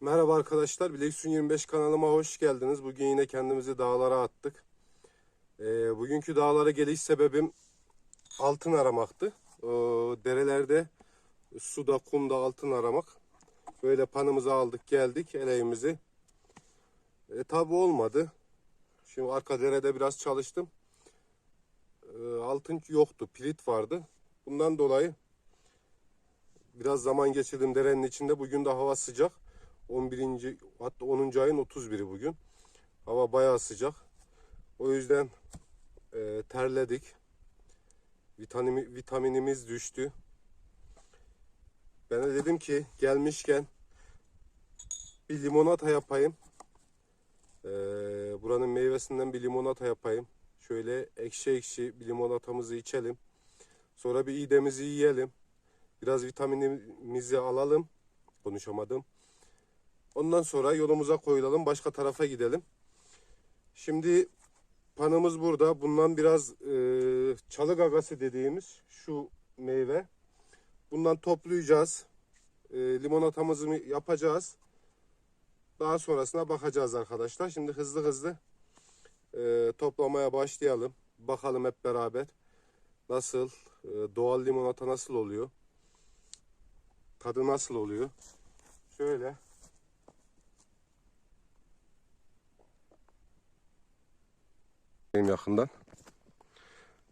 Merhaba arkadaşlar, Bileksun 25 kanalıma hoş geldiniz. Bugün yine kendimizi dağlara attık. Ee, bugünkü dağlara geliş sebebim altın aramaktı. Ee, derelerde, suda, kumda altın aramak. Böyle panımızı aldık, geldik eleğimizi. E, tabi olmadı. Şimdi arka derede biraz çalıştım. Ee, altın yoktu, pilit vardı. Bundan dolayı biraz zaman geçirdim derenin içinde. Bugün de hava sıcak. 11. hatta 10. ayın 31'i bugün. Hava bayağı sıcak. O yüzden e, terledik. Vitamin, vitaminimiz düştü. Ben de dedim ki gelmişken bir limonata yapayım. E, buranın meyvesinden bir limonata yapayım. Şöyle ekşi ekşi bir limonatamızı içelim. Sonra bir iğdemizi yiyelim. Biraz vitaminimizi alalım. Konuşamadım. Ondan sonra yolumuza koyulalım. Başka tarafa gidelim. Şimdi panımız burada. Bundan biraz e, çalı gagası dediğimiz şu meyve. Bundan toplayacağız. E, limonatamızı yapacağız. Daha sonrasına bakacağız arkadaşlar. Şimdi hızlı hızlı e, toplamaya başlayalım. Bakalım hep beraber. Nasıl? e, doğal limonata nasıl oluyor? Tadı nasıl oluyor? Şöyle. Yakından.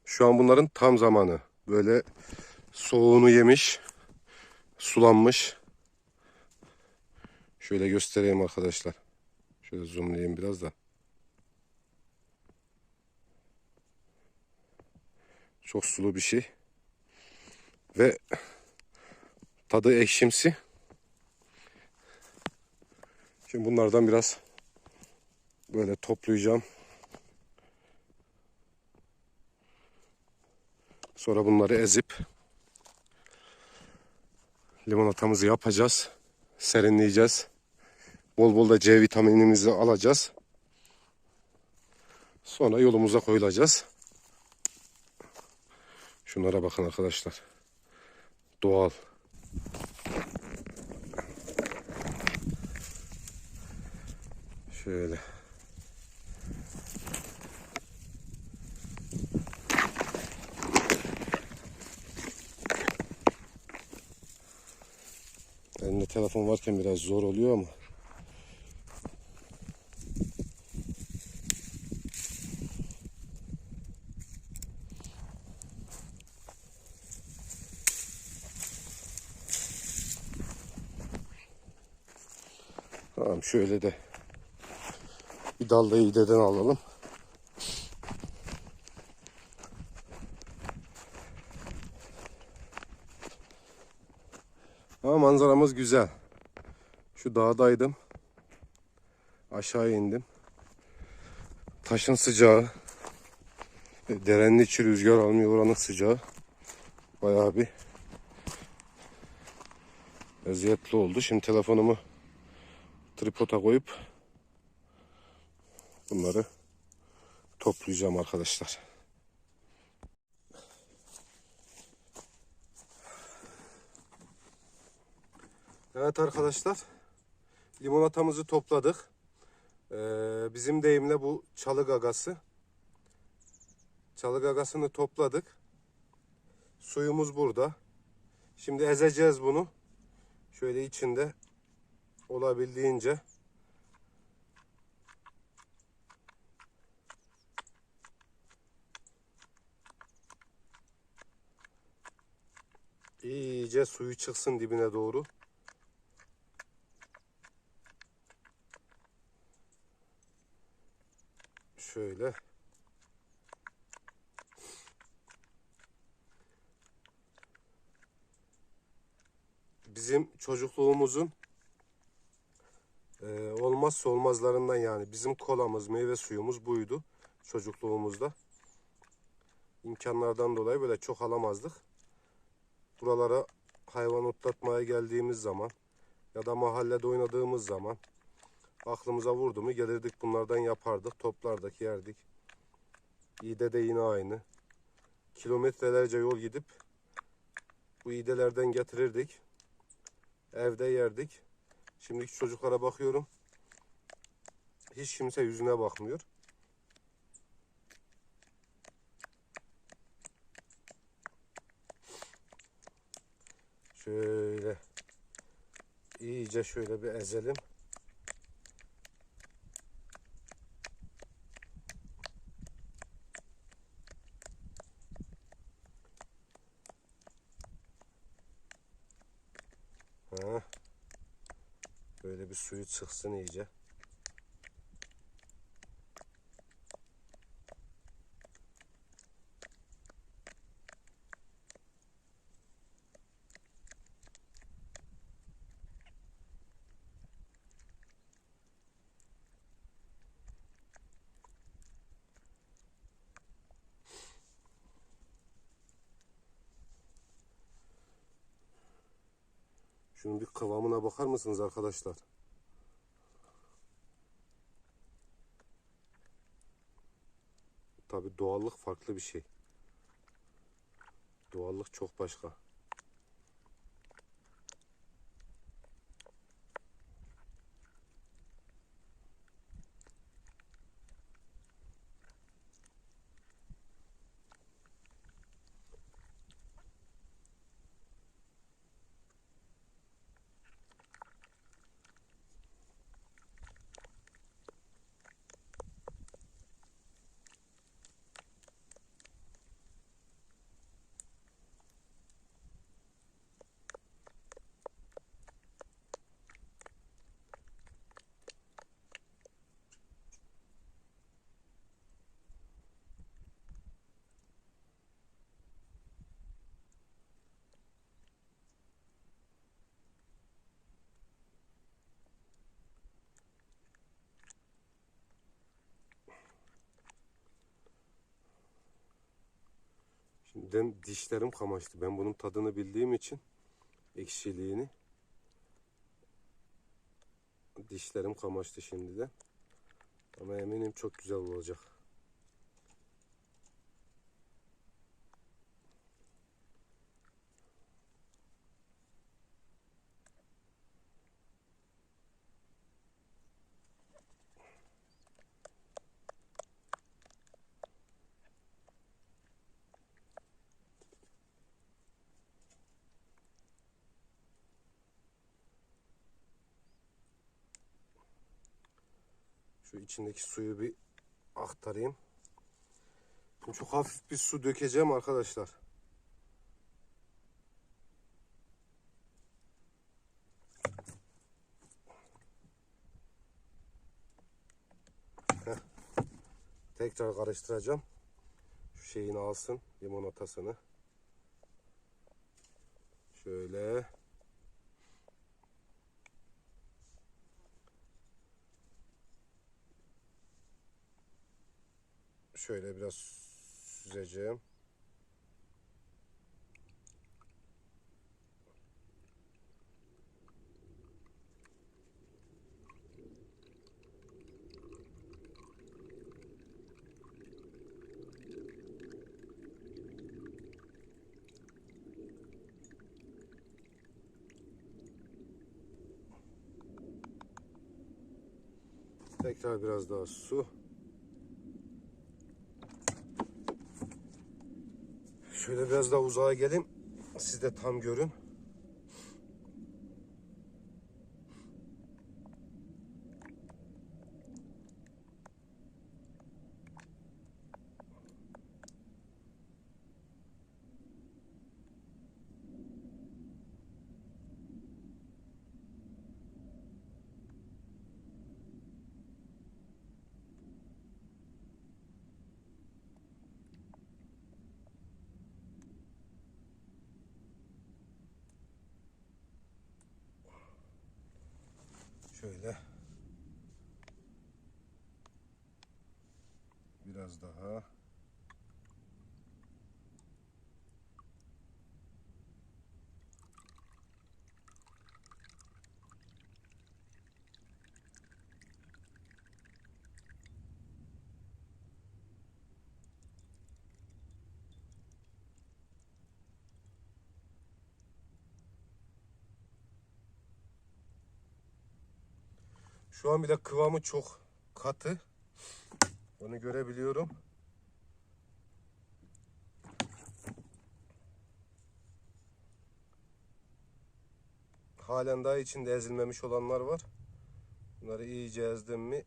Şu an bunların tam zamanı. Böyle soğuğunu yemiş, sulanmış. Şöyle göstereyim arkadaşlar. Şöyle zoomlayayım biraz da. Çok sulu bir şey. Ve tadı ekşimsi. Şimdi bunlardan biraz böyle toplayacağım. Sonra bunları ezip limonatamızı yapacağız. Serinleyeceğiz. Bol bol da C vitaminimizi alacağız. Sonra yolumuza koyulacağız. Şunlara bakın arkadaşlar. Doğal. Şöyle. Elimde telefon varken biraz zor oluyor ama. Tamam şöyle de bir dalda iğdeden alalım. Ama manzaramız güzel. Şu dağdaydım. Aşağı indim. Taşın sıcağı. e, Derenin içi rüzgar almıyor oranın sıcağı. Bayağı bir eziyetli oldu. Şimdi telefonumu tripoda koyup bunları toplayacağım arkadaşlar. Evet arkadaşlar. Limonatamızı topladık. Ee, bizim deyimle bu çalı gagası. Çalı gagasını topladık. Suyumuz burada. Şimdi ezeceğiz bunu. Şöyle içinde olabildiğince iyice suyu çıksın dibine doğru. Şöyle. Bizim çocukluğumuzun e, olmazsa olmazlarından yani bizim kolamız, meyve suyumuz buydu çocukluğumuzda. İmkanlardan dolayı böyle çok alamazdık. Buralara hayvan otlatmaya geldiğimiz zaman ya da mahallede oynadığımız zaman aklımıza vurdu mu gelirdik bunlardan yapardık, toplardık, yerdik. İğde de yine aynı. Kilometrelerce yol gidip bu iğdelerden getirirdik. Evde yerdik. Şimdiki çocuklara bakıyorum. Hiç kimse yüzüne bakmıyor. Şöyle iyice şöyle bir ezelim. Ha. Böyle bir suyu çıksın iyice. Şunun bir kıvamına bakar mısınız arkadaşlar? Tabi doğallık farklı bir şey. Doğallık çok başka. Şimdiden dişlerim kamaştı. Ben bunun tadını bildiğim için ekşiliğini dişlerim kamaştı şimdiden. Ama eminim çok güzel olacak. İçindeki suyu bir aktarayım. Çok hafif bir su dökeceğim arkadaşlar. Heh. Tekrar karıştıracağım. Şu şeyini alsın limonatasını. Şöyle. Şöyle biraz süzeceğim. Tekrar biraz daha su. Şöyle biraz daha uzağa gelin. Siz de tam görün. Şöyle. Biraz daha. Şu an bile kıvamı çok katı. Onu görebiliyorum. Halen daha içinde ezilmemiş olanlar var. Bunları iyice ezdim mi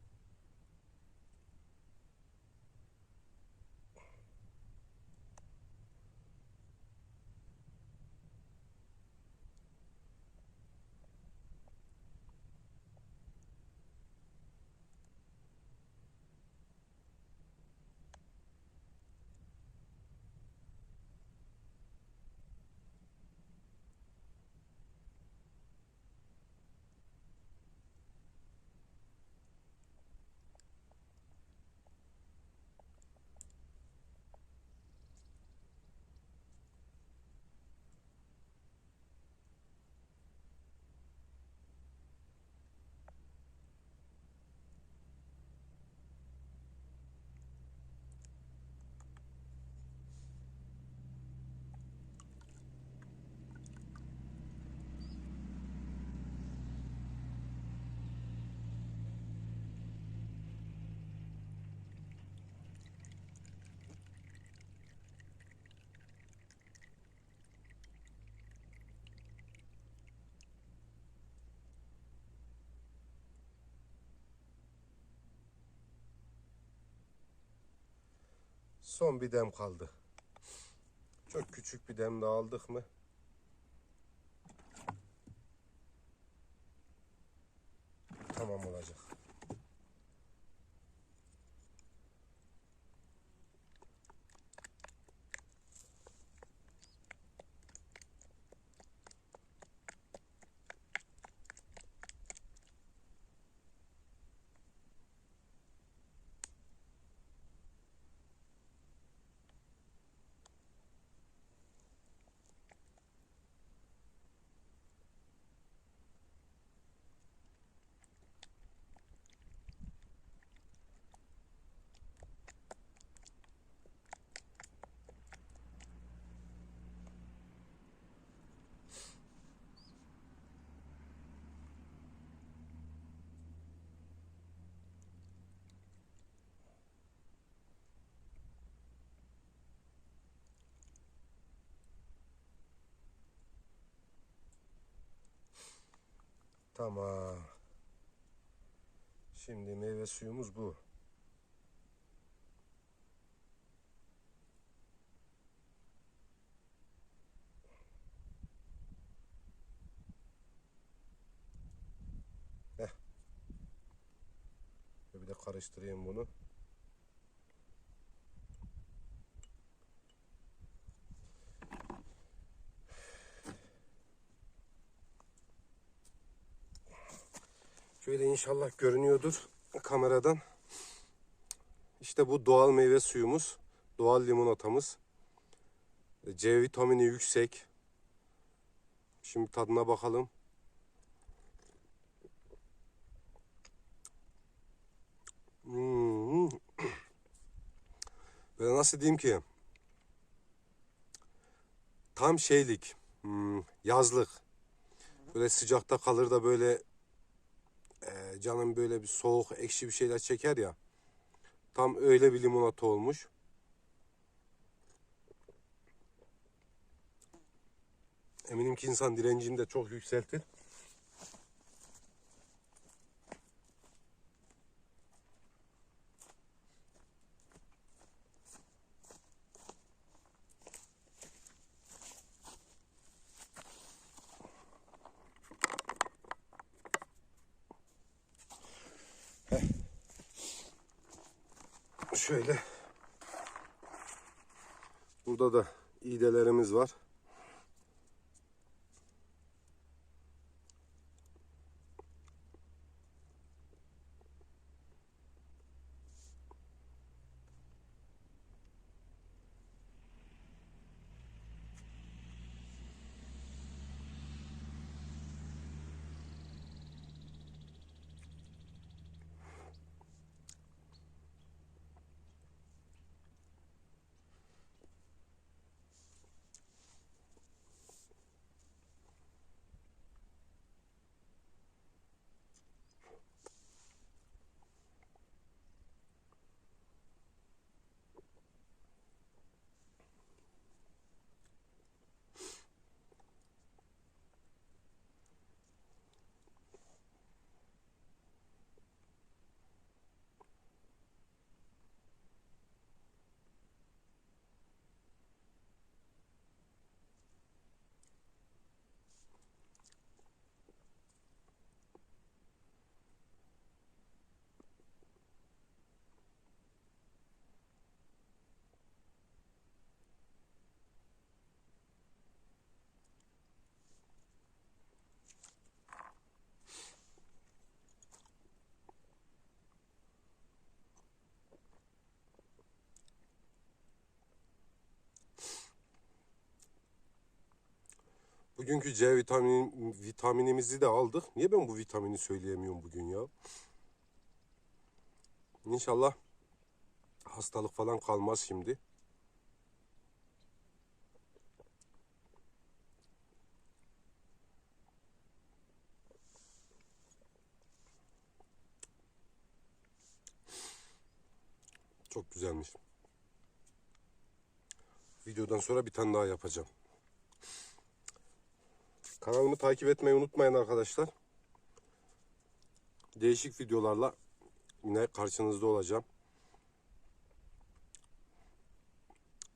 Son bir dem kaldı. Çok küçük bir dem daha aldık mı? Tamam olacak. Tamam. Şimdi meyve suyumuz bu. Heh. Bir de karıştırayım bunu. Şöyle inşallah görünüyordur kameradan. İşte bu doğal meyve suyumuz. Doğal limonatamız. C vitamini yüksek. Şimdi tadına bakalım. Hmm. Böyle nasıl diyeyim ki? Tam şeylik. hmm, yazlık. Böyle sıcakta kalır da böyle e, canım böyle bir soğuk ekşi bir şeyler çeker ya. Tam öyle bir limonata olmuş. Eminim ki insan direncini de çok yükseltir. Şöyle. Burada da iğdelerimiz var. Bugünkü C vitamini, vitaminimizi de aldık. Niye ben bu vitamini söyleyemiyorum bugün ya? İnşallah hastalık falan kalmaz şimdi. Çok güzelmiş. Videodan sonra bir tane daha yapacağım. Kanalımı takip etmeyi unutmayın arkadaşlar. Değişik videolarla yine karşınızda olacağım.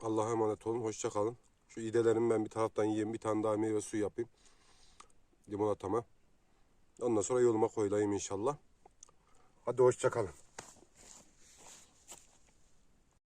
Allah'a emanet olun. Hoşça kalın. Şu iğdelerimi ben bir taraftan yiyeyim. Bir tane daha meyve suyu yapayım. Limonatama. Ondan sonra yoluma koyulayım inşallah. Hadi hoşça kalın.